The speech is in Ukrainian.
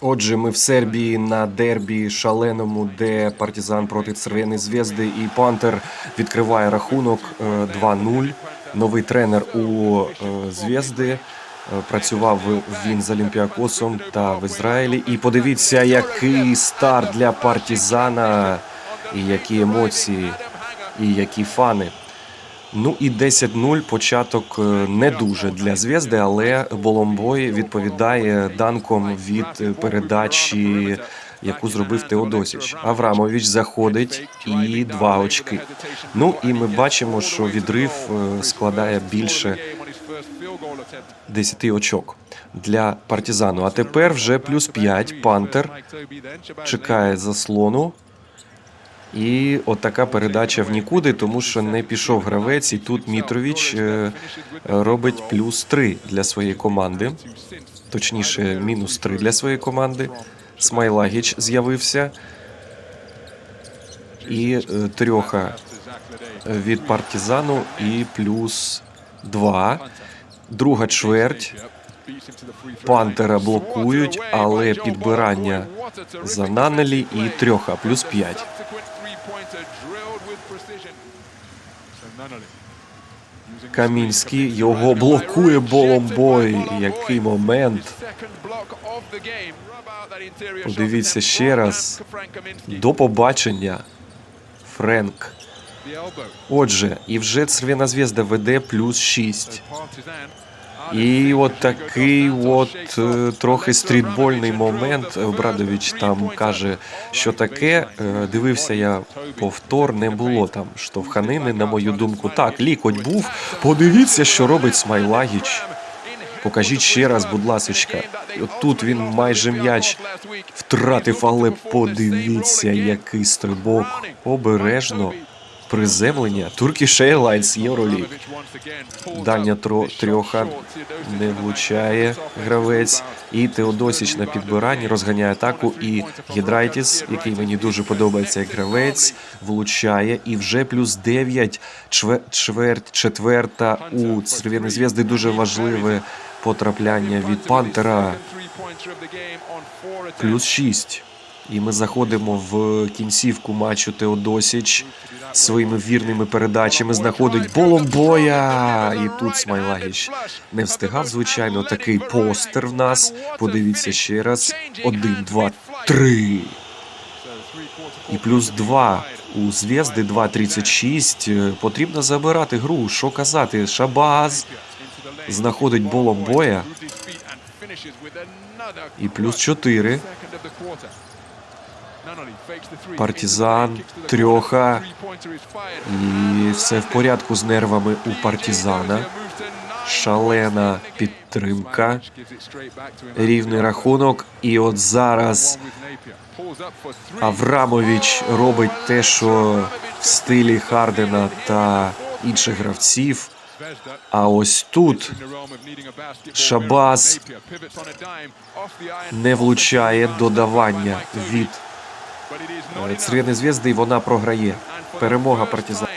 Отже, ми в Сербії на дербі шаленому, де партизан проти Црвени Звезди і Пантер відкриває рахунок е, 2-0. Новий тренер у е, Звезди. Е, Працював він з Олімпіакосом та в Ізраїлі. І подивіться, який старт для партизана, і які емоції, і які фани. Ну і 10-0 початок е, не дуже для зв'язди, але Боломбой відповідає данком від передачі, яку зробив Теодосіч. Аврамович заходить і два очки. Ну і ми бачимо, що відрив е, складає більше 10 очок для партизану. А тепер вже плюс 5. Пантер чекає заслону. І от така передача в нікуди, тому що не пішов гравець, і тут Мітровіч е, робить плюс 3 для своєї команди. Точніше, мінус 3 для своєї команди. Смайлагіч з'явився. І е, трьоха від партизану і плюс 2. Друга чверть. Пантера блокують, але підбирання за Нанелі і трьоха плюс 5. Камінський його блокує Боломбой. Який момент. Подивіться ще раз. До побачення, Френк. Отже, і вже Цервіна Звезда веде плюс 6. І от такий от е, трохи стрітбольний момент. Обрадович там каже, що таке. Е, Дивився я повтор, не було там штовханини, на мою думку. Так, лікоть був. Подивіться, що робить Смайлагіч. Покажіть ще раз, будь ласочка. Тут він майже м'яч втратив, але подивіться, який стрибок. Обережно. Приземлення Turkish Airlines Euroleague. Дальня трьоха не влучає гравець. І Теодосіч на підбиранні розганяє атаку. І Гідрайтіс, який мені дуже подобається як гравець, влучає. І вже плюс 9, чвер- чверть, четверта у Церв'яної зв'язди. Дуже важливе потрапляння від Пантера. Плюс 6. І ми заходимо в кінцівку матчу Теодосіч своїми вірними передачами знаходить Боломбоя. І тут Смайлагіч не встигав. Звичайно, такий постер в нас. Подивіться ще раз. Один, два, три. І плюс два у зв'язди 2.36. Е, Потрібно забирати гру. Що казати? Шабаз знаходить Боломбоя. І плюс 4. Партизан, трьоха. І все в порядку з нервами у партизана. Шалена підтримка. Рівний рахунок. І от зараз Аврамович робить те, що в стилі Хардена та інших гравців. А ось тут Шабаз не влучає додавання від е, Црвєни Звезди, і вона програє. Перемога партизан.